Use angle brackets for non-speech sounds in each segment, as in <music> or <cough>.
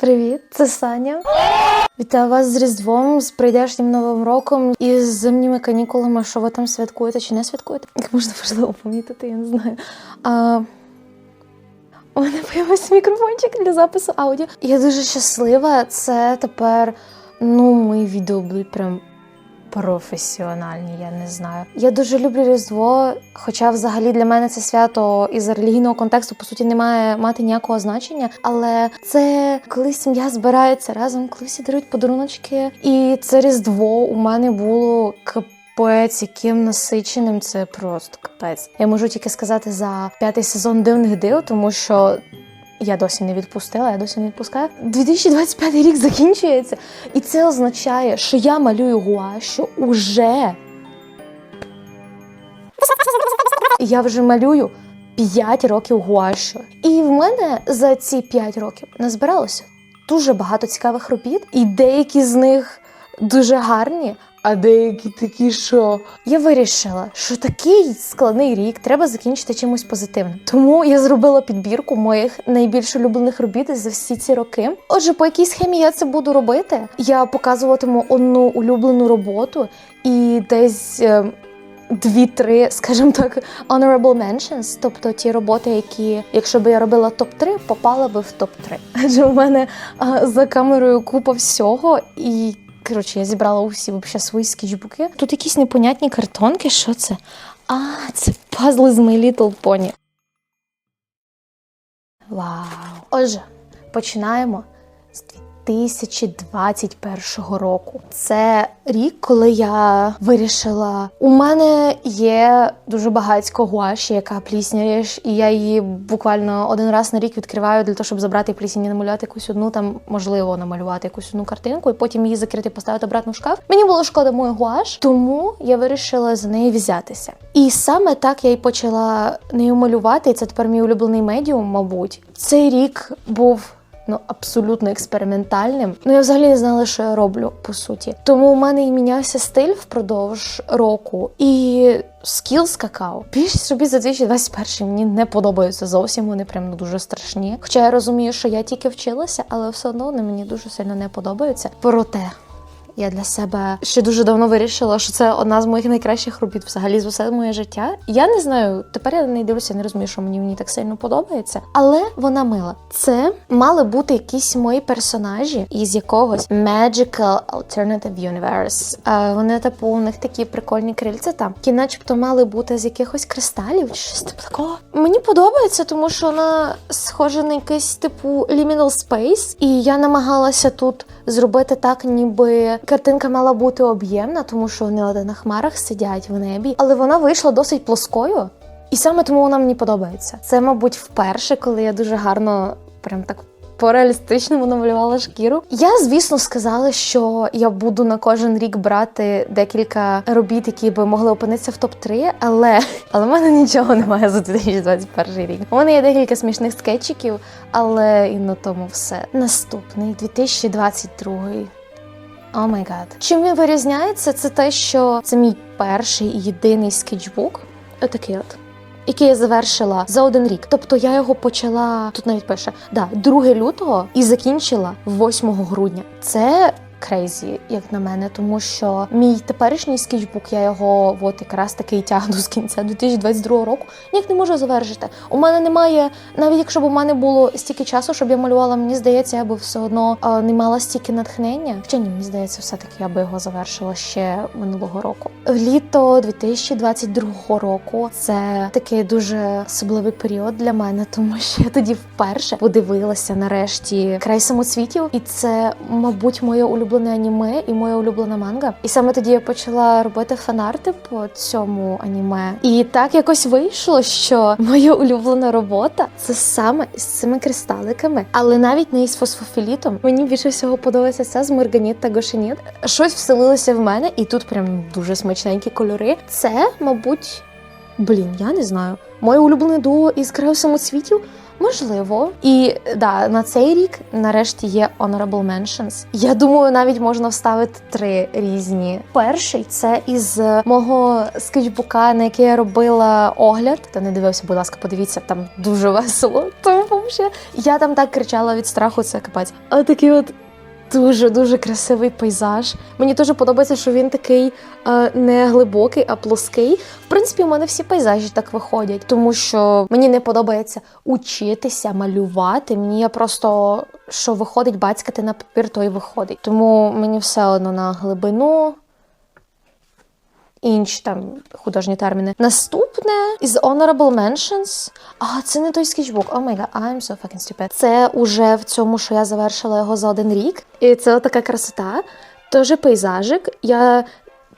Привіт, це Саня. Вітаю вас з Різдвом, з прийдешнім новим роком і з зимніми канікулами. Що ви там святкуєте чи не святкуєте? Як можна важливо помітити, я не знаю. А... У мене появився мікрофончик для запису аудіо. Я дуже щаслива. Це тепер, ну, мої відео будуть прям професіональні, я не знаю. Я дуже люблю Різдво, хоча взагалі для мене це свято із релігійного контексту по суті не має мати ніякого значення. Але це коли сім'я збирається разом, коли всі дарують подаруночки. І це Різдво у мене було капець, яким насиченим це просто капець. Я можу тільки сказати за п'ятий сезон дивних див, тому що. Я досі не відпустила, я досі не відпускаю. 2025 рік закінчується, і це означає, що я малюю гуашю уже. Я вже малюю 5 років гуашу. І в мене за ці 5 років назбиралося дуже багато цікавих робіт, і деякі з них дуже гарні. А деякі такі, що я вирішила, що такий складний рік треба закінчити чимось позитивним. Тому я зробила підбірку моїх найбільш улюблених робіт за всі ці роки. Отже, по якій схемі я це буду робити? Я показуватиму одну улюблену роботу і десь. е, Дві-три, скажімо так, honorable mentions, тобто ті роботи, які, якщо б я робила топ-3, попали би в топ-3. Адже у мене а, за камерою купа всього, і коротше, я зібрала усі вообще свої скетчбуки. Тут якісь непонятні картонки. Що це? А, це пазли з My Little Pony. Вау! Отже, починаємо з 2021 року. Це рік, коли я вирішила. У мене є дуже багатько гуаші, яка плісняєш, і я її буквально один раз на рік відкриваю для того, щоб забрати плісінь і намалювати якусь одну, там можливо намалювати якусь одну картинку, і потім її закрити, поставити обратно в шкаф. Мені було шкода мою гуаш, тому я вирішила за неї взятися. І саме так я й почала нею малювати. І це тепер мій улюблений медіум, мабуть. Цей рік був ну абсолютно експериментальним. Ну я взагалі не знала, що я роблю по суті. Тому у мене і мінявся стиль впродовж року і скіл скакав. Більшість робіт за 2021 мені не подобаються зовсім. Вони прям дуже страшні. Хоча я розумію, що я тільки вчилася, але все одно вони мені дуже сильно не подобаються. Проте. Я для себе ще дуже давно вирішила, що це одна з моїх найкращих робіт взагалі з усе моє життя. Я не знаю, тепер я неї дивлюся, не розумію, що мені в ній так сильно подобається, але вона мила. Це мали бути якісь мої персонажі із якогось Magical Alternative Universe. А вони, типу, у них такі прикольні крильця там, які начебто мали бути з якихось кристалів чи щось типу такого. Мені подобається, тому що вона схожа на якийсь типу Liminal Space, і я намагалася тут зробити так, ніби картинка мала бути об'ємна, тому що вони на хмарах сидять в небі, але вона вийшла досить плоскою. І саме тому вона мені подобається. Це, мабуть, вперше, коли я дуже гарно, прям так по-реалістичному намалювала шкіру. Я, звісно, сказала, що я буду на кожен рік брати декілька робіт, які би могли опинитися в топ-3, але але в мене нічого немає за 2021 рік. У мене є декілька смішних скетчиків, але і на тому все. Наступний 2022. О май гад. Чим він вирізняється, це те, що це мій перший і єдиний скетчбук. Отакий от. Який я завершила за один рік. Тобто я його почала тут навіть пише да, 2 лютого і закінчила 8 грудня. Це крейзі, як на мене, тому що мій теперішній скетчбук, я його от якраз таки і тягну з кінця 2022 року. Ніяк не можу завершити. У мене немає, навіть якщо б у мене було стільки часу, щоб я малювала, мені здається, я би все одно а, не мала стільки натхнення. Хоча ні, мені здається, все-таки я би його завершила ще минулого року. Літо 2022 року це такий дуже особливий період для мене, тому що я тоді вперше подивилася нарешті край самоцвітів, і це, мабуть, моє улюблене аніме і моя улюблена манга. І саме тоді я почала робити фанарти по цьому аніме. І так якось вийшло, що моя улюблена робота це саме з цими кристаликами, але навіть не із фосфофілітом. Мені більше всього подобається це з Морганіт та Гошеніт. Щось вселилося в мене, і тут прям дуже смачненькі кольори. Це, мабуть, блін, я не знаю. Моє улюблене дуо із краю самоцвітів. Можливо, і да, на цей рік нарешті є Honorable Mentions. Я думаю, навіть можна вставити три різні. Перший це із мого скетчбука, на який я робила огляд. Та не дивився, будь ласка, подивіться, там дуже весело. Тому що я там так кричала від страху, це капець. А такий от. Дуже дуже красивий пейзаж. Мені дуже подобається, що він такий е, не глибокий, а плоский. В принципі, у мене всі пейзажі так виходять, тому що мені не подобається учитися малювати. Мені я просто що виходить, бацькати на папір, то й виходить. Тому мені все одно на глибину. Інші там художні терміни. Наступне із Honorable Mentions. А, це не той скетчбук. О май гад, I'm so fucking stupid. Це уже в цьому, що я завершила його за один рік. І це така красота. Тоже пейзажик. Я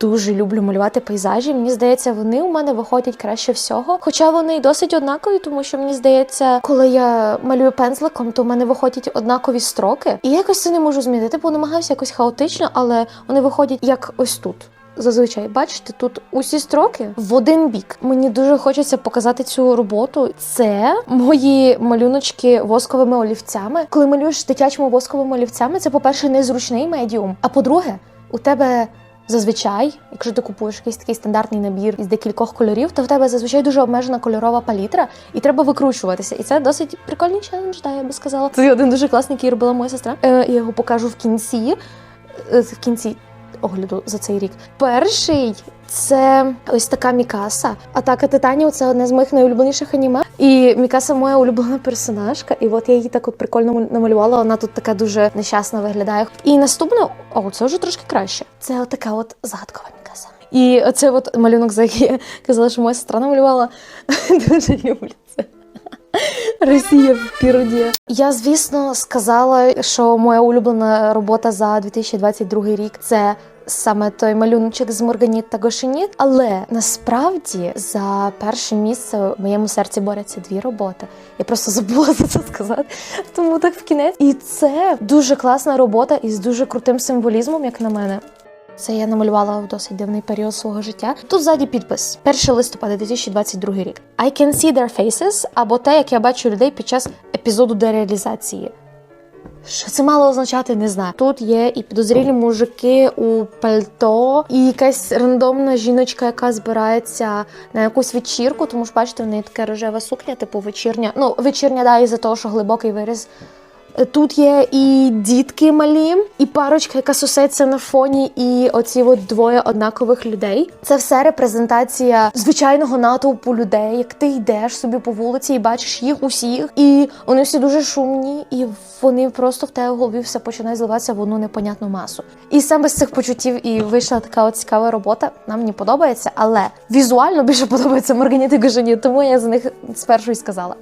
дуже люблю малювати пейзажі. Мені здається, вони у мене виходять краще всього. Хоча вони й досить однакові, тому що мені здається, коли я малюю пензликом, то в мене виходять однакові строки. І якось це не можу змінити. Типу намагаюся якось хаотично, але вони виходять як ось тут. Зазвичай, бачите, тут усі строки в один бік. Мені дуже хочеться показати цю роботу. Це мої малюночки восковими олівцями. Коли малюєш дитячими восковими олівцями, це, по-перше, незручний медіум. А по-друге, у тебе зазвичай, якщо ти купуєш якийсь такий стандартний набір із декількох кольорів, то в тебе зазвичай дуже обмежена кольорова палітра, і треба викручуватися. І це досить прикольний челендж, да, я би сказала. Це один дуже класний, який робила моя сестра. Е, я його покажу в кінці. Е, В кінці огляду за цей рік. Перший це ось така Мікаса. Атака титанів це одне з моїх найулюбленіших аніме. І Мікаса моя улюблена персонажка. І от я її так от прикольно намалювала. Вона тут така дуже нещасна виглядає. І наступне, о, це вже трошки краще. Це от така от загадкова Мікаса. І оце от малюнок, за який я казала, що моя сестра намалювала. <laughs> Дуже люблю. <laughs> Росія в піруді. Я, звісно, сказала, що моя улюблена робота за 2022 рік це. Саме той малюночок з Морганіт та Гошеніт, але насправді за перше місце в моєму серці борються дві роботи. Я просто забула <laughs> за це сказати, тому так в кінець. І це дуже класна робота із дуже крутим символізмом, як на мене. Це я намалювала в досить дивний період свого життя. Тут ззаді підпис 1 листопада 2022 рік. I can see their faces, або те, як я бачу людей під час епізоду дереалізації. Що це мало означати, не знаю. Тут є і підозрілі мужики у пальто, і якась рандомна жіночка, яка збирається на якусь вечірку, тому що бачите, в неї така рожева сукня, типу вечірня. Ну, вечірня, да, із-за того, що глибокий виріз. Тут є і дітки малі, і парочка, яка сусеться на фоні, і оці от двоє однакових людей. Це все репрезентація звичайного натовпу людей. Як ти йдеш собі по вулиці і бачиш їх усіх, і вони всі дуже шумні, і вони просто в тебе в голові все починає зливатися в одну непонятну масу. І саме з цих почуттів і вийшла така от цікава робота. Нам мені подобається, але візуально більше подобається Марганіт і Гажані, тому я за них спершу і сказала.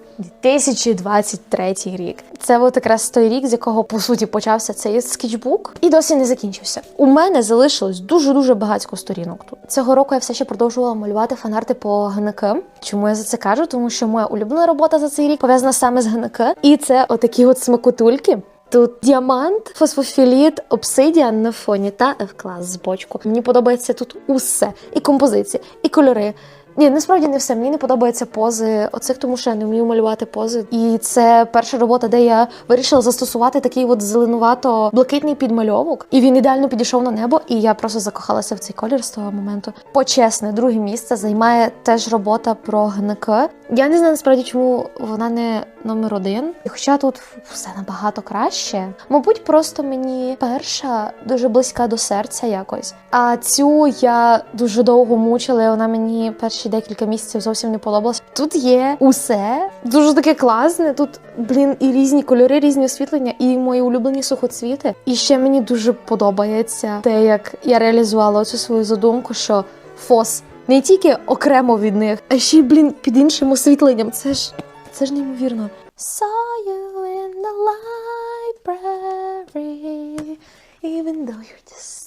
2023 рік. Це от якраз той рік, з якого по суті почався цей скетчбук, і досі не закінчився. У мене залишилось дуже дуже багатько сторінок тут. Цього року я все ще продовжувала малювати фанарти по ГНК. Чому я за це кажу? Тому що моя улюблена робота за цей рік пов'язана саме з ГНК, і це отакі от смакотульки. Тут діамант, фосфофіліт, обсидіан на фоні та F-клас з бочку. Мені подобається тут усе, і композиція, і кольори. Ні, насправді не все. Мені не подобаються пози оцих, тому що я не вмію малювати пози. І це перша робота, де я вирішила застосувати такий от зеленувато-блакитний підмальовок. І він ідеально підійшов на небо, і я просто закохалася в цей колір з того моменту. Почесне, друге місце займає теж робота про ГНК. Я не знаю насправді, чому вона не номер один. І Хоча тут все набагато краще. Мабуть, просто мені перша дуже близька до серця якось. А цю я дуже довго мучила. і Вона мені перші декілька місяців зовсім не подобалась. Тут є усе дуже таке класне. Тут, блін, і різні кольори, різні освітлення, і мої улюблені сухоцвіти. І ще мені дуже подобається те, як я реалізувала цю свою задумку, що фос не тільки окремо від них, а ще й, блін, під іншим освітленням. Це ж це ж неймовірно. Saw you in the library, even though you're just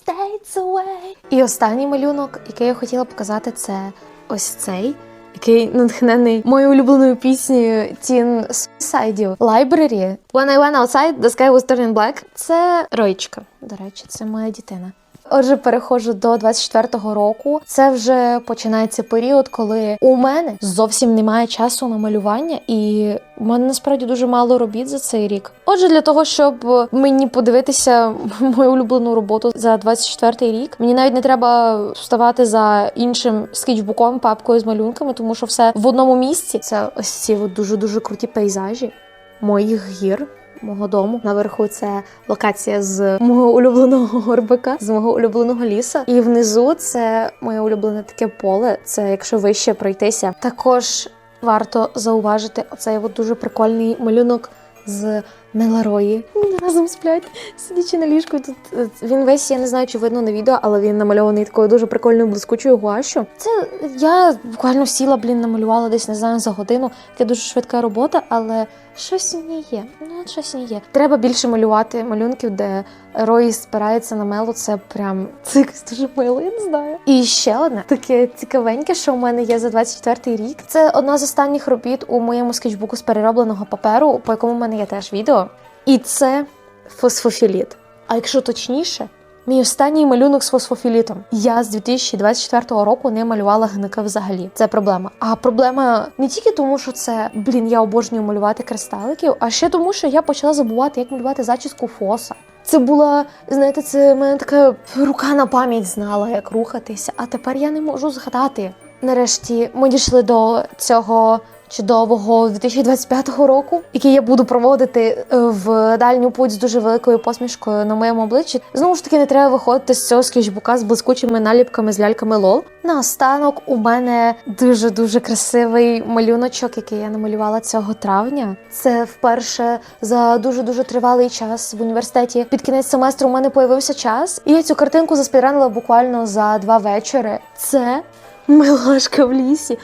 away. І останній малюнок, який я хотіла показати, це ось цей. Який натхнений моєю улюбленою піснею Teen Suicide Library. When I went outside, the sky was turning black. Це Ройчка. До речі, це моя дитина. Отже, переходжу до 24-го року. Це вже починається період, коли у мене зовсім немає часу на малювання, і у мене насправді дуже мало робіт за цей рік. Отже, для того, щоб мені подивитися <laughs> мою улюблену роботу за 24-й рік, мені навіть не треба вставати за іншим скетчбуком, папкою з малюнками, тому що все в одному місці. Це ось ці дуже дуже круті пейзажі моїх гір. Мого дому наверху це локація з мого улюбленого горбика, з мого улюбленого ліса. І внизу це моє улюблене таке поле. Це якщо вище пройтися. Також варто зауважити оцей от дуже прикольний малюнок з Неларої. Вони разом сплять, сидячи на ліжку. Тут е, він весь, я не знаю, чи видно на відео, але він намальований такою дуже прикольною блискучою гуашю. Це я буквально сіла, блін, намалювала десь не знаю за годину. Це дуже швидка робота, але щось ній є. Ну, щось ній є. Треба більше малювати малюнків, де Рої спирається на мелу. Це прям це якось <laughs> дуже мило, я не знаю. І ще одне таке цікавеньке, що у мене є за 24-й рік. Це одна з останніх робіт у моєму скетчбуку з переробленого паперу, по якому в мене є теж відео. І це фосфофіліт. А якщо точніше, мій останній малюнок з фосфофілітом. Я з 2024 року не малювала гника взагалі. Це проблема. А проблема не тільки тому, що це блін, я обожнюю малювати кристаликів, а ще тому, що я почала забувати, як малювати зачіску фоса. Це була, знаєте, це мене така рука на пам'ять знала, як рухатися. А тепер я не можу згадати. Нарешті ми дійшли до цього чудового 2025 року, який я буду проводити е, в дальню путь з дуже великою посмішкою на моєму обличчі. Знову ж таки, не треба виходити з цього скетчбука з блискучими наліпками з ляльками лол. Наостанок у мене дуже дуже красивий малюночок, який я намалювала цього травня. Це вперше за дуже дуже тривалий час в університеті. Під кінець семестру у мене появився час, і я цю картинку заспіранила буквально за два вечори. Це милашка в лісі.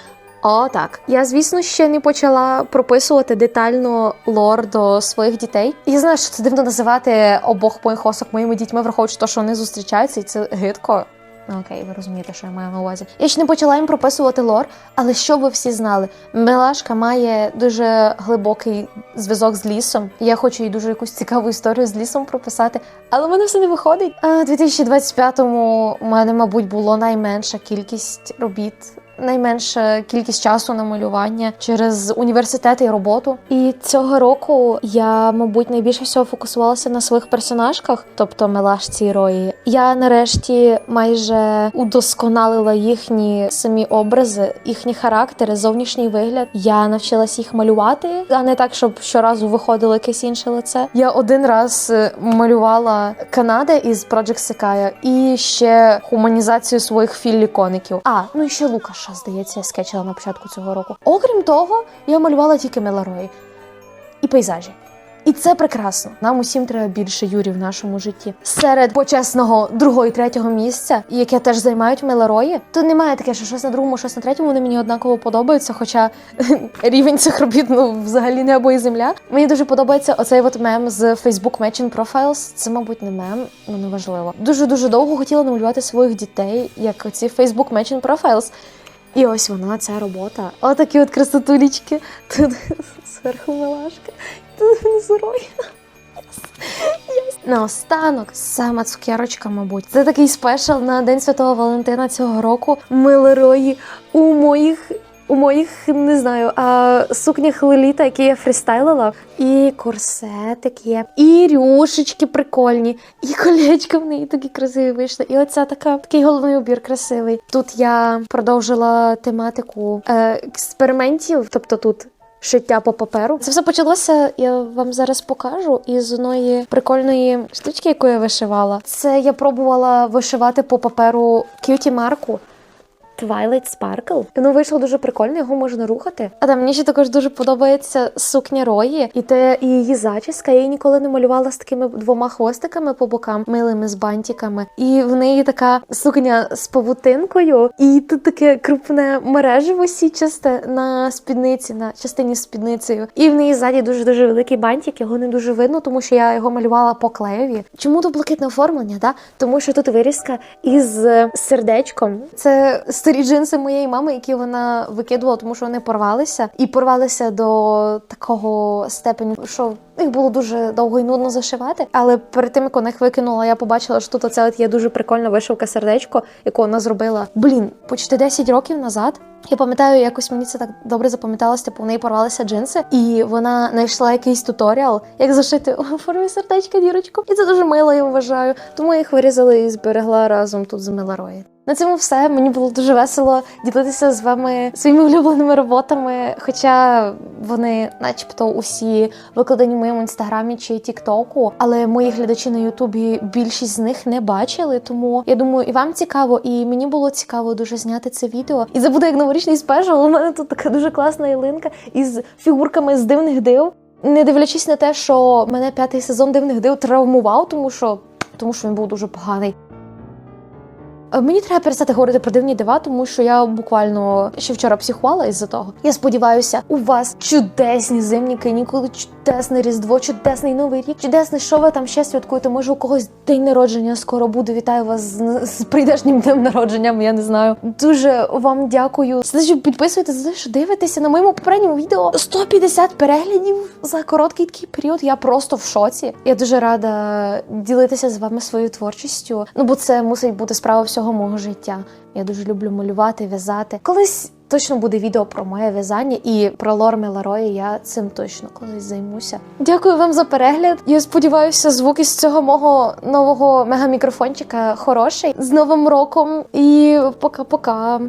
О, так. Я, звісно, ще не почала прописувати детально лор до своїх дітей. Я знаю, що це дивно називати обох моїх осок моїми дітьми, враховуючи те, що вони зустрічаються, і це гидко. Ну, Окей, ви розумієте, що я маю на увазі. Я ще не почала їм прописувати лор, але що ви всі знали? Милашка має дуже глибокий зв'язок з лісом. Я хочу їй дуже якусь цікаву історію з лісом прописати, але в мене все не виходить. А у 2025-му у мене, мабуть, було найменша кількість робіт найменша кількість часу на малювання через університет і роботу. І цього року я, мабуть, найбільше всього фокусувалася на своїх персонажках, тобто Мелашці і Рої. Я нарешті майже удосконалила їхні самі образи, їхні характери, зовнішній вигляд. Я навчилася їх малювати, а не так, щоб щоразу виходило якесь інше лице. Я один раз е, малювала Канада із Project Sequoia і ще гуманізацію своїх філлі-коників. А ну і ще Лукаша, здається, я скетчила на початку цього року. Окрім того, я малювала тільки Меларої і пейзажі. І це прекрасно. Нам усім треба більше Юрі в нашому житті. Серед почесного другого і третього місця, яке теж займають мелорої, то немає таке, що щось на другому, щось на третьому. Вони мені однаково подобаються. Хоча <laughs> рівень цих робіт ну взагалі небо і земля. Мені дуже подобається оцей от мем з Facebook Matching Profiles. Це, мабуть, не мем, ну неважливо. Дуже дуже довго хотіла намалювати своїх дітей, як оці Facebook Matching Profiles. І ось вона, ця робота. Отакі от красотулічки. Тут зверху милашка, тут внизу. Наостанок, сама цукерочка, мабуть. Це такий спешл на День Святого Валентина цього року. Милерої у моїх. У моїх не знаю, а, сукнях леліта, які я фрістайлила, і корсетик є, і рюшечки прикольні, і колечка в неї такі красиві вийшли. І оця така такий головний убір красивий. Тут я продовжила тематику е, експериментів, тобто тут. Шиття по паперу. Це все почалося. Я вам зараз покажу із одної прикольної штучки, яку я вишивала. Це я пробувала вишивати по паперу к'юті марку. Twilight Sparkle. Воно вийшло дуже прикольно, його можна рухати. А там мені ще також дуже подобається сукня Рої і те і її зачіска. Я її ніколи не малювала з такими двома хвостиками по бокам, милими з бантиками. І в неї така сукня з павутинкою, і тут таке крупне мережево січасте на спідниці, на частині спідницею. І в неї ззаді дуже дуже великий бантик. Його не дуже видно, тому що я його малювала по клеєві. Чому тут блакитне оформлення? Да? Тому що тут вирізка із сердечком. Це старі джинси моєї мами, які вона викидувала, тому що вони порвалися, і порвалися до такого степеню, що їх було дуже довго і нудно зашивати. Але перед тим як вона їх викинула, я побачила, що тут оце от є дуже прикольна вишивка сердечко, яку вона зробила. Блін, почти 10 років назад. Я пам'ятаю, якось мені це так добре запам'яталося, типу в неї порвалися джинси, і вона знайшла якийсь туторіал, як зашити у формі сердечка дірочку. І це дуже мило, я вважаю. Тому я їх вирізала і зберегла разом тут з Меларої. На цьому все. Мені було дуже весело ділитися з вами своїми улюбленими роботами. Хоча вони, начебто, усі викладені в моєму інстаграмі чи Тіктоку, але мої глядачі на Ютубі більшість з них не бачили. Тому я думаю, і вам цікаво, і мені було цікаво дуже зняти це відео. І це як новорічний спешл. У мене тут така дуже класна ялинка із фігурками з дивних див. Не дивлячись на те, що мене п'ятий сезон дивних див травмував, тому що тому що він був дуже поганий. Е, Мені треба перестати говорити про дивні дива, тому що я буквально ще вчора психувала із-за того. Я сподіваюся, у вас чудесні зимні канікули, чудесне різдво, чудесний новий рік, чудесне, що ви там ще святкуєте. Може, у когось день народження скоро буде. Вітаю вас з, з прийдешнім днем народженням. Я не знаю. Дуже вам дякую. За те, що підписуєте за те, що дивитеся на моєму попередньому відео 150 переглядів за короткий такий період. Я просто в шоці. Я дуже рада ділитися з вами своєю творчістю. Ну бо це мусить бути справа всього мого життя. Я дуже люблю малювати, в'язати. Колись точно буде відео про моє в'язання і про лор Меларої. Я цим точно колись займуся. Дякую вам за перегляд. Я сподіваюся, звук із цього мого нового мегамікрофончика хороший. З Новим роком і пока-пока.